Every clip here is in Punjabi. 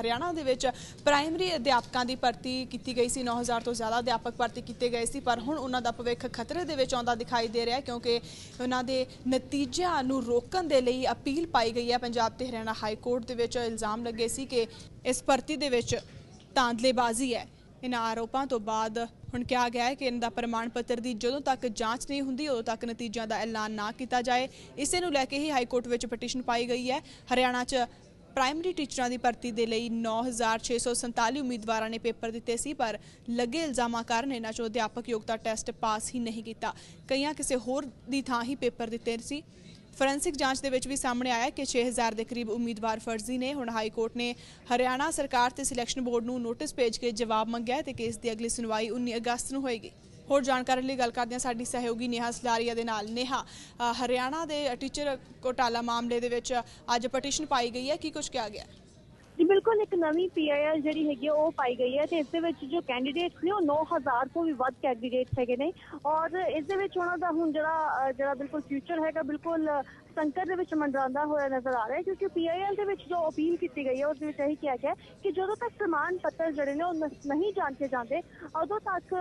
ਹਰਿਆਣਾ ਦੇ ਵਿੱਚ ਪ੍ਰਾਇਮਰੀ ਅਧਿਆਪਕਾਂ ਦੀ ਭਰਤੀ ਕੀਤੀ ਗਈ ਸੀ 9000 ਤੋਂ ਜ਼ਿਆਦਾ ਅਧਿਆਪਕ ਭਰਤੀ ਕੀਤੇ ਗਏ ਸੀ, ਪਰ ਹੁਣ ਉਹਨਾਂ ਦਾ ਭਵਿੱਖ ਖਤਰੇ ਦੇ ਵਿੱਚ ਆਉਂਦਾ ਦਿਖਾਈ ਦੇ ਰਿਹਾ ਕਿਉਂਕਿ ਉਹਨਾਂ ਦੇ ਨਤੀਜਿਆਂ ਨੂੰ ਰੋਕਣ ਦੇ ਲਈ ਅਪੀਲ ਪਾਈ ਗਈ ਹੈ। ਪੰਜਾਬ ਤੇ ਹਰਿਆਣਾ ਹਾਈ ਕੋਰਟ ਦੇ ਵਿੱਚ ਇਲਜ਼ਾਮ ਲੱਗੇ ਸੀ ਕਿ ਇਸ ਭਰਤੀ ਦੇ ਵਿੱਚ ਤਾਂਦਲੇਬਾਜ਼ੀ ਹੈ। ਇਹਨਾਂ ਆਰੋਪਾਂ ਤੋਂ ਬਾਅਦ ਹੁਣ ਕਿਹਾ ਗਿਆ ਹੈ ਕਿ ਇਹਨਾਂ ਦਾ ਪ੍ਰਮਾਣ ਪੱਤਰ ਦੀ ਜਦੋਂ ਤੱਕ ਜਾਂਚ ਨਹੀਂ ਹੁੰਦੀ, ਉਦੋਂ ਤੱਕ ਨਤੀਜਿਆਂ ਦਾ ਐਲਾਨ ਨਾ ਕੀਤਾ ਜਾਏ। ਇਸੇ ਨੂੰ ਲੈ ਕੇ ਹੀ ਹਾਈ ਕੋਰਟ ਵਿੱਚ ਪਟੀਸ਼ਨ ਪਾਈ ਗਈ ਹੈ। ਹਰਿਆਣਾ 'ਚ ਪ੍ਰਾਇਮਰੀ ਟੀਚਰਾਂ ਦੀ ਭਰਤੀ ਦੇ ਲਈ 9647 ਉਮੀਦਵਾਰਾਂ ਨੇ ਪੇਪਰ ਦਿੱਤੇ ਸੀ, ਪਰ ਲੱਗੇ ਇਲਜ਼ਾਮਾਂ ਕਾਰਨ ਇਹਨਾਂ 'ਚੋਂ ਅਧਿਆਪਕ ਯੋਗਤਾ ਟੈਸਟ ਪਾਸ ਹੀ ਨਹੀਂ ਕੀਤਾ। ਕਈਆਂ ਕਿਸੇ ਹੋਰ ਦੀ ਥਾਂ ਹੀ ਪੇਪਰ ਦਿੱਤੇ ਸੀ। ਫੋਰੈਂਸਿਕ ਜਾਂਚ ਦੇ ਵਿੱਚ ਵੀ ਸਾਹਮਣੇ ਆਇਆ ਕਿ 6000 ਦੇ ਕਰੀਬ ਉਮੀਦਵਾਰ ਫਰਜ਼ੀ ਨੇ। ਹੁਣ ਹਾਈ ਕੋਰਟ ਨੇ ਹਰਿਆਣਾ ਸਰਕਾਰ ਤੇ ਸਿਲੈਕਸ਼ਨ ਬੋਰਡ ਨੂੰ ਨੋਟਿਸ ਭੇਜ ਕੇ ਜਵਾਬ ਮੰਗਿਆ ਹੈ ਤੇ ਕੇਸ ਦੀ ਅਗਲੀ ਸੁਣਵਾਈ 19 ਅਗਸਤ ਨੂੰ ਹੋਏਗੀ। ਹੋਰ ਜਾਣਕਾਰੀ ਲਈ ਗੱਲ ਕਰਦੇ ਹਾਂ ਸਾਡੀ ਸਹਿਯੋਗੀ ਨੇਹਾ ਸਲਾਰੀਆ ਦੇ ਨਾਲ। ਨੇਹਾ ਹਰਿਆਣਾ ਦੇ ਟੀਚਰ ਘੋਟਾਲਾ ਮਾਮਲੇ ਦੇ ਵਿੱਚ ਅੱਜ ਪਟੀਸ਼ਨ ਪਾਈ ਗਈ ਹੈ। ਕੀ ਕੁਝ ਕਿਹਾ ਗਿਆ? ਜੀ ਬਿਲਕੁਲ ਇੱਕ ਨਵੀਂ ਪੀਆਈਆਰ ਜਿਹੜੀ ਹੈਗੀ ਆ, ਉਹ ਪਾਈ ਗਈ ਹੈ ਤੇ ਇਸ ਦੇ ਵਿੱਚ ਜੋ ਕੈਂਡੀਡੇਟਸ ਨੇ ਉਹ 9000 ਤੋਂ ਵੀ ਵੱਧ ਕੈਂਡੀਡੇਟਸ ਹੈਗੇ ਨੇ ਔਰ ਇਸ ਦੇ ਵਿੱਚ ਉਹਨਾਂ ਦਾ ਹੁਣ ਜਿਹੜਾ ਜਿਹੜਾ ਬਿਲਕੁਲ ਫਿਊਚਰ ਹੈਗਾ ਬਿਲਕੁਲ ਸੰਕਟ ਦੇ ਵਿੱਚ ਮੰਡਰਾਉਂਦਾ ਹੋਇਆ ਨਜ਼ਰ ਆ ਰਿਹਾ ਹੈ ਕਿਉਂਕਿ ਪੀਆਈਐਲ ਦੇ ਵਿੱਚ ਜੋ ਅਪੀਲ ਕੀਤੀ ਗਈ ਹੈ ਉਸ ਦੇ ਵਿੱਚ ਇਹ ਕਿਹਾ ਗਿਆ ਕਿ ਜਦੋਂ ਤੱਕ ਪ੍ਰਮਾਣ ਪੱਤਰ ਜਿਹੜੇ ਨੇ ਉਹ ਨਹੀਂ ਜਾਣ ਕੇ ਜਾਂਦੇ ਉਦੋਂ ਤੱਕ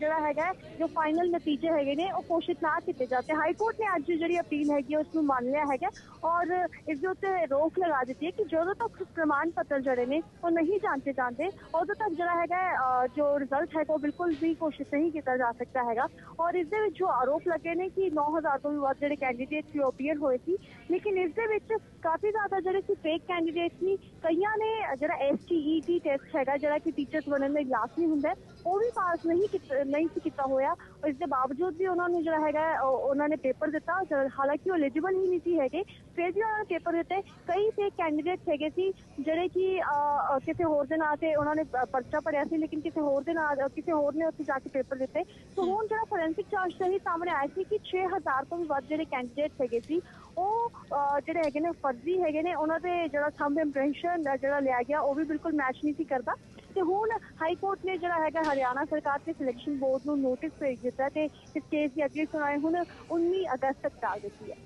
ਜਿਹੜਾ ਹੈਗਾ ਜੋ ਫਾਈਨਲ ਨਤੀਜੇ ਹੈਗੇ ਨੇ ਉਹ ਘੋਸ਼ਿਤ ਨਾ ਕੀਤੇ ਜਾਂਦੇ ਹਾਈ ਕੋਰਟ ਨੇ ਅੱਜ ਜਿਹੜੀ ਅਪੀਲ ਹੈਗੀ ਹੈ, ਉਸ ਨੂੰ ਮੰਨ ਲਿਆ ਹੈਗਾ ਔਰ ਇਸ ਦੇ ਉੱਤੇ ਰੋਕ ਲਗਾ ਦਿੱਤੀ ਹੈ ਕਿ ਜਦੋਂ ਤੱਕ ਪ੍ਰਮਾਣ ਪੱਤਰ ਜਿਹੜੇ ਨੇ, ਉਹ ਨਹੀਂ ਜਾਣਕੇ ਜਾਂਦੇ। ਉਦੋਂ ਤੱਕ ਜਿਹੜਾ ਹੈਗਾ ਜੋ ਰਿਜ਼ਲਟ ਹੈਗਾ, ਉਹ ਬਿਲਕੁਲ ਵੀ ਘੋਸ਼ਿਤ ਨਹੀਂ ਕੀਤਾ ਜਾ ਸਕਦਾ ਹੈਗਾ। ਔਰ ਇਸ ਦੇ ਵਿੱਚ ਜੋ ਆਰੋਪ ਲੱਗੇ ਨੇ ਕਿ 9000 ਤੋਂ ਵੀ ਵੱਧ ਜਿਹੜੇ ਕੈਂਡੀਡੇਟ ਸੀ ਹੋਏ ਸੀ। ਲੇਕਿਨ ਇਸ ਦੇ ਵਿੱਚ ਕਾਫੀ ਜ਼ਿਆਦਾ ਜਿਹੜੇ ਸੀ ਫੇਕ ਕੈਂਡੀਡੇਟ ਸੀ, ਕਈਆਂ ਨੇ ਜਿਹੜਾ ਐਸਟੀਈਟੀ ਟੈਸਟ ਹੈਗਾ, ਜਿਹੜਾ ਕਿ ਟੀਚਰਸ ਬਣਨ ਲਈ ਲਾਜ਼ਮੀ ਹੁੰਦਾ, ਉਹ ਵੀ ਪਾਸ ਨਹੀਂ ਕੀਤਾ, ਨਹੀਂ ਸੀ ਕੀਤਾ ਹੋਇਆ। ਇਸ ਦੇ ਬਾਵਜੂਦ ਵੀ ਉਹਨਾਂ ਨੂੰ ਜਿਹੜਾ ਹੈਗਾ ਉਹਨਾਂ ਨੇ ਪੇਪਰ ਦਿੱਤਾ ਹਾਲਾਂਕਿ ਉਹ ਐਲੀਜੀਬਲ ਹੀ ਨਹੀਂ ਸੀ ਹੈਗੇ, ਫਿਰ ਵੀ ਉਹਨਾਂ ਨੇ ਪੇਪਰ ਦਿੱਤੇ। ਕਈ ਫੇਕ ਕੈਂਡੀਡੇਟਸ ਹੈਗੇ ਸੀ, ਜਿਹੜੇ ਕਿ ਅ, ਅ, ਕਿਸੇ ਹੋਰ ਦੇ ਨਾਂ ਤੇ ਉਹਨਾਂ ਨੇ ਪਰਚਾ ਭਰਿਆ ਸੀ ਲੇਕਿਨ ਕਿਸੇ ਹੋਰ ਦੇ ਨਾਂ ਕਿਸੇ ਹੋਰ ਨੇ ਉੱਥੇ ਜਾ ਕੇ ਪੇਪਰ ਦਿੱਤੇ। ਸੋ ਹੁਣ ਜਿਹੜਾ ਫੋਰੈਂਸਿਕ ਜਾਂਚ ਤੋਂ ਹੀ ਸਾਹਮਣੇ ਆਇਆ ਸੀ ਕਿ 6000 ਤੋਂ ਵੀ ਵੱਧ ਜਿਹੜੇ ਕੈਂਡੀਡੇਟਸ ਹੈਗੇ ਸੀ ਉਹ ਜਿਹੜੇ ਹੈਗੇ ਨੇ ਫਰਜ਼ੀ ਹੈਗੇ ਨੇ ਉਹਨਾਂ ਦੇ ਜਿਹੜਾ ਥੰਬ ਇੰਪ੍ਰੈਸ਼ਨ ਜਿਹੜਾ ਲਿਆ ਗਿਆ ਉਹ ਵੀ ਬਿਲਕੁਲ ਮੈਚ ਨਹੀਂ ਸੀ ਕਰਦਾ। ਤੇ ਹੁਣ ਹਾਈ ਕੋਰਟ ਨੇ ਜਿਹੜਾ ਹੈਗਾ ਹਰਿਆਣਾ ਸਰਕਾਰ ਤੇ ਸਿਲੈਕਸ਼ਨ ਬੋਰਡ ਨੂੰ ਨੋਟਿਸ ਭੇਜ ਦਿੱਤਾ ਤੇ ਇਸ ਕੇਸ ਦੀ ਅਗਲੀ ਸੁਣਵਾਈ ਹੁਣ 19 ਅਗਸਤ ਤੱਕ ਟਾਲ ਦਿੱਤੀ ਹੈ।